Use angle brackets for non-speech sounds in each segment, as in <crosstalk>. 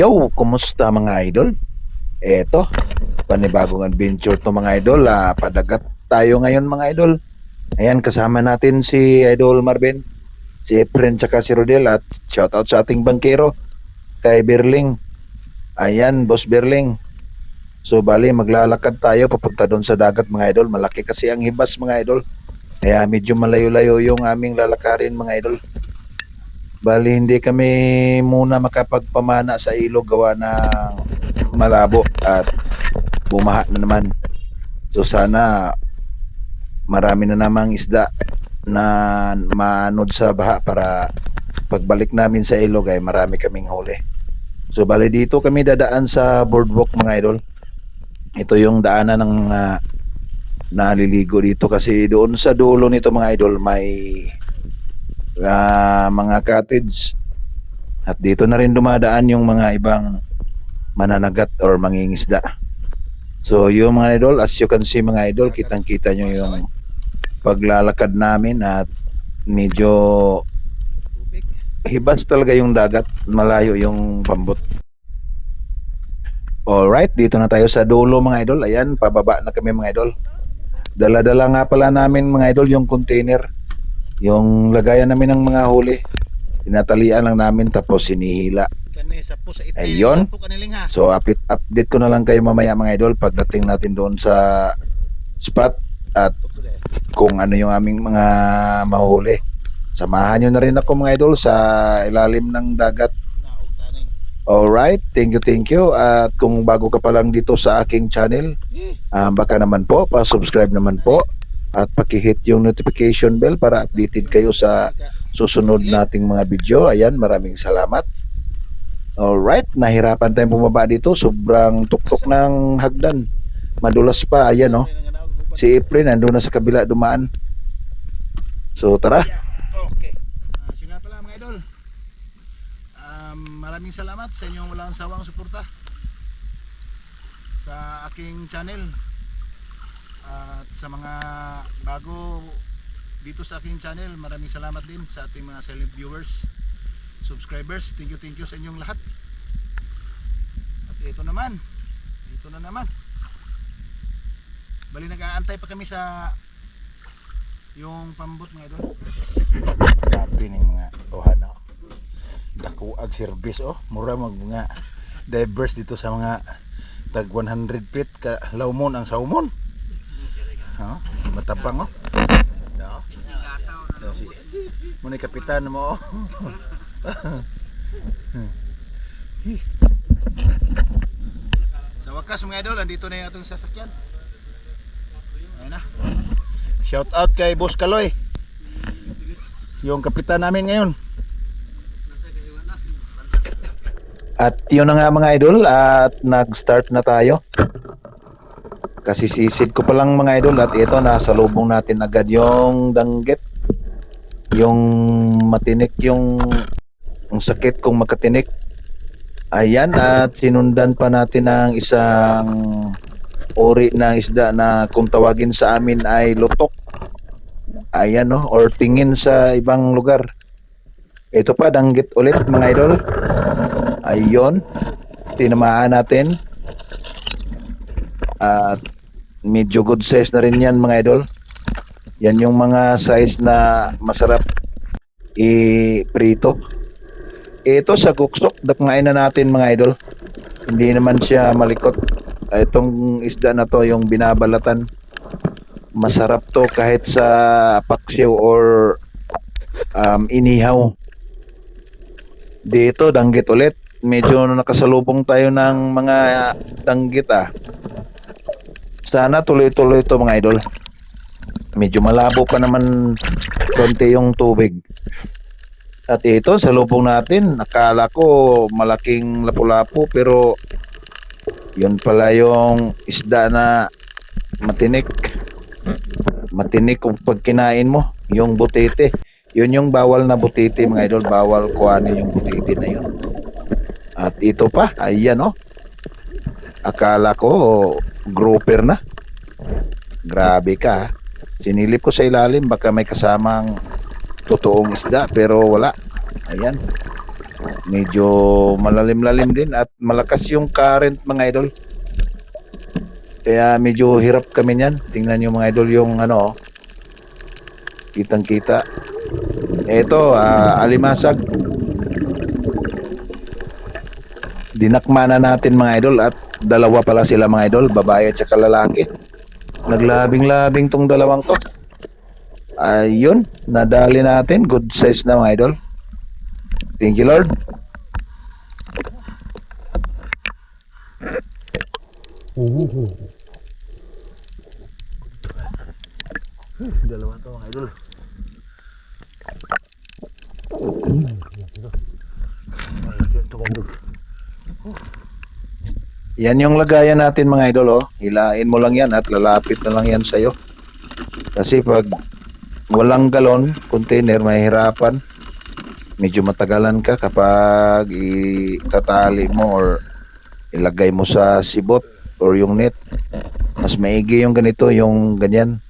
Yo, kumusta mga idol? Eto, panibagong adventure to mga idol. Ah, padagat tayo ngayon mga idol. Ayan, kasama natin si Idol Marvin, si Efren, tsaka si Rodel at shoutout sa ating bangkero kay Berling. Ayan, Boss Berling. So bali, maglalakad tayo papunta doon sa dagat mga idol. Malaki kasi ang hibas mga idol. Kaya medyo malayo-layo yung aming lalakarin mga idol. Bali, hindi kami muna makapagpamana sa ilog gawa ng malabo at bumaha na naman. So sana marami na namang isda na manod sa baha para pagbalik namin sa ilog ay marami kaming huli. So bali dito kami dadaan sa boardwalk mga idol. Ito yung daanan ng uh, naliligo dito kasi doon sa dulo nito mga idol may ah, mga cottage at dito na rin dumadaan yung mga ibang mananagat or mangingisda. So yung mga idol, as you can see mga idol, kitang kita nyo yung paglalakad namin at medyo hibas talaga yung dagat, malayo yung pambot. Alright, dito na tayo sa dulo mga idol. Ayan, pababa na kami mga idol. Dala-dala nga pala namin mga idol yung container. Yung lagayan namin ng mga huli. Tinatalian lang namin tapos sinihila. Ayun. So update update ko na lang kayo mamaya mga idol pagdating natin doon sa spot at kung ano yung aming mga mahuli. Samahan nyo na rin ako mga idol sa ilalim ng dagat. Alright, thank you, thank you. At kung bago ka pa lang dito sa aking channel, ah, baka naman po, pa-subscribe naman po. At pakihit yung notification bell para updated kayo sa susunod nating mga video. Ayan, maraming salamat. Alright, nahirapan tayong bumaba dito. Sobrang tuktok ng hagdan. Madulas pa, ayan oh. Si April nandun na sa kabila dumaan. So tara. Okay. Uh, sila pala mga idol. Um, maraming salamat sa inyong walang sawang suporta sa aking channel at sa mga bago dito sa aking channel maraming salamat din sa ating mga silent viewers subscribers thank you thank you sa inyong lahat at ito naman dito na naman bali nag-aantay pa kami sa yung pambot mga idol Grabe ng mga ohana. Dakuag service oh. Mura mag mga divers dito sa mga tag 100 feet ka lawmon ang saumon. Ha? Matabang oh. Da. Da si mo ni kapitan mo oh. Sa wakas mga idol, andito na yung atong sasakyan. Ayun na. Shout out kay Boss Kaloy. Yung kapitan namin ngayon. At yun na nga mga idol at nag-start na tayo. Kasi sisid ko pa lang mga idol at ito nasa lubong natin agad yung danggit. Yung matinik yung, yung sakit kung makatinik. Ayan at sinundan pa natin ng isang uri ng isda na kung tawagin sa amin ay lutok. Ayan no, or tingin sa ibang lugar. Ito pa, danggit ulit mga idol. Ayun, tinamaan natin. At medyo good size na rin yan mga idol. Yan yung mga size na masarap i-prito. Ito sa kuksok, dakngain na natin mga idol. Hindi naman siya malikot. Itong isda na to, yung binabalatan. Masarap to kahit sa paksiw or um, inihaw. Dito, danggit ulit. Medyo nakasalubong tayo ng mga danggit ah. Sana tuloy-tuloy to mga idol. Medyo malabo pa naman konti yung tubig. At ito, sa lubong natin, nakala ko malaking lapu-lapu pero yun pala yung isda na matinik. Matinik kung pag kinain mo, yung butete. Yun yung bawal na butete mga idol, bawal kuhanin yung butete na yun. At ito pa, ayan oh. Akala ko grouper na. Grabe ka. Sinilip ko sa ilalim baka may kasamang totoong isda pero wala. Ayan. Medyo malalim-lalim din at malakas yung current mga idol. Kaya medyo hirap kami niyan. Tingnan nyo mga idol yung ano, oh. kitang-kita. Ito, ah, alimasag. Dinakma na natin mga idol at dalawa pala sila mga idol, babae at saka lalaki. Naglabing-labing tong dalawang to. Ayun, nadali natin. Good size na mga idol. Thank you Lord. Dalawa to mga idol. Yan yung lagayan natin mga idol oh. Hilain mo lang yan at lalapit na lang yan sa'yo. Kasi pag walang galon, container, mahihirapan. Medyo matagalan ka kapag itatali mo or ilagay mo sa sibot or yung net. Mas maigi yung ganito, yung ganyan,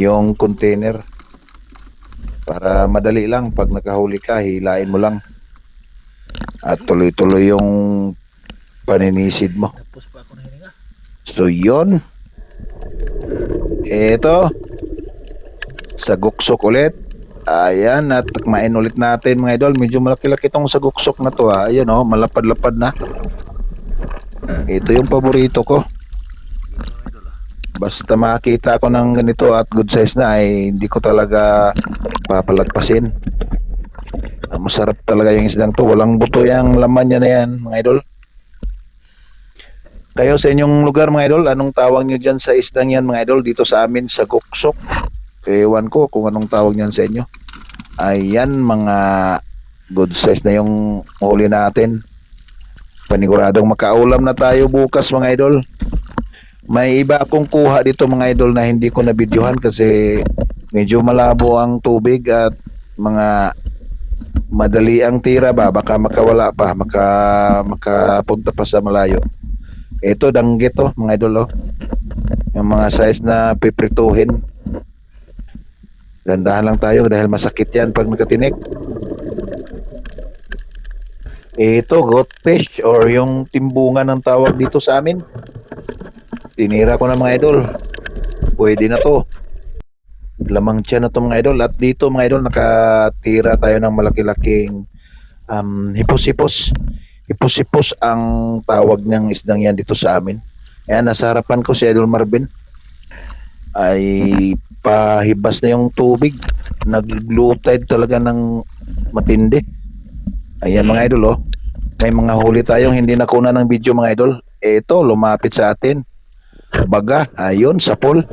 yung container. Para madali lang pag nakahuli ka, hilain mo lang. At tuloy-tuloy yung paninisid mo. Tapos pa ako nahininga. So, yun. Ito. Saguksok ulit. Ayan, at takmain ulit natin mga idol. Medyo malaki-laki tong saguksok na to ha. Ayan oh, malapad-lapad na. Ito yung paborito ko. Basta makita ko ng ganito at good size na ay hindi ko talaga papalagpasin. Ah, Masarap talaga yung isdang to. Walang buto yung laman niya na yan, mga idol. Kayo sa inyong lugar, mga idol, anong tawag nyo dyan sa isdang yan, mga idol? Dito sa amin, sa guksok. Ewan ko kung anong tawag niyan sa inyo. Ayan, mga good size na yung huli natin. Paniguradong makaulam na tayo bukas, mga idol. May iba akong kuha dito mga idol na hindi ko nabidyohan kasi medyo malabo ang tubig at mga madali ang tira ba baka makawala pa maka makapunta pa sa malayo ito danggit to mga idol oh. yung mga size na piprituhin gandahan lang tayo dahil masakit yan pag nakatinik ito goatfish or yung timbungan ng tawag dito sa amin Tinira ko na mga idol. Pwede na to. Lamang tiyan na to mga idol. At dito mga idol, nakatira tayo ng malaki-laking um, hipos-hipos. Hipos-hipos ang tawag ng isdang yan dito sa amin. Ayan, nasa harapan ko si Idol Marvin. Ay pahibas na yung tubig. Nag-low tide talaga ng matindi. Ayan mga idol oh. May mga huli tayong hindi nakuna ng video mga idol. Ito, lumapit sa atin baga, ayun, sapol.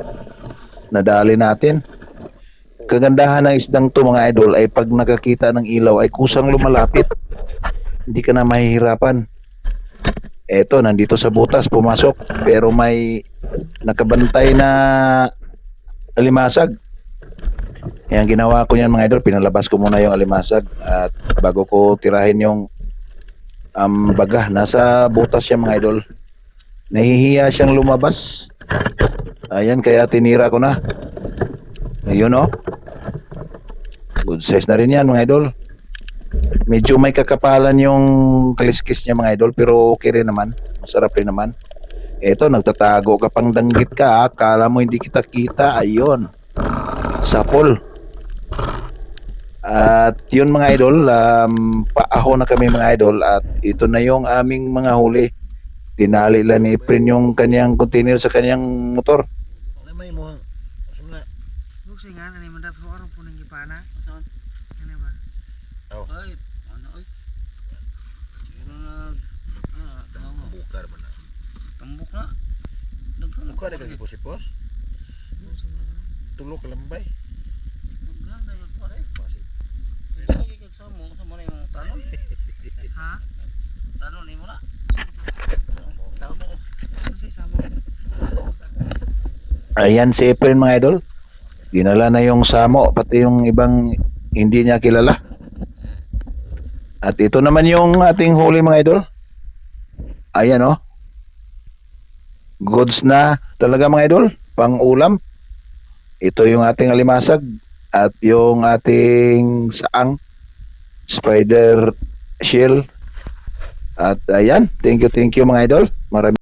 Nadali natin. Kagandahan ng isdang to mga idol ay pag nakakita ng ilaw ay kusang lumalapit. Hindi ka na mahihirapan. Eto, nandito sa butas, pumasok. Pero may nakabantay na alimasag. Ang ginawa ko niyan mga idol, pinalabas ko muna yung alimasag at bago ko tirahin yung um, baga, nasa butas siya mga idol. Nahihiya siyang lumabas. Ayan, kaya tinira ko na. Ayun oh. Good size na rin yan mga idol. Medyo may kakapalan yung kaliskis niya mga idol pero okay rin naman. Masarap rin naman. Eto, nagtatago ka pang danggit ka. Akala mo hindi kita kita. Ayun. Sapol. At yun mga idol, um, paaho na kami mga idol at ito na yung aming mga huli. Tinali lang ni Prin yung kanyang container sa kanyang motor. Ano may mo? Asa na? Huwag siya nga, nanay mandap sa araw po ng gipana. Saan? Ba? Ay, ano ay? Sino na ah, tama mo? Bukar man na. Tambok na. Daghan Mukha na kang ipos-ipos. Tulo ka lambay. Daghan na yun pare. Pwede lagi kag sa mo sa mo na yung tanon. <laughs> Ha? Tanon ni mo na. Sa mo. Huwag siya sama. Ayan si Efren mga idol. Dinala na yung samo, pati yung ibang hindi niya kilala. At ito naman yung ating huli mga idol. Ayan oh. Goods na talaga mga idol. Pang ulam. Ito yung ating alimasag at yung ating saang spider Shell. At ayan, thank you, thank you mga idol. Marami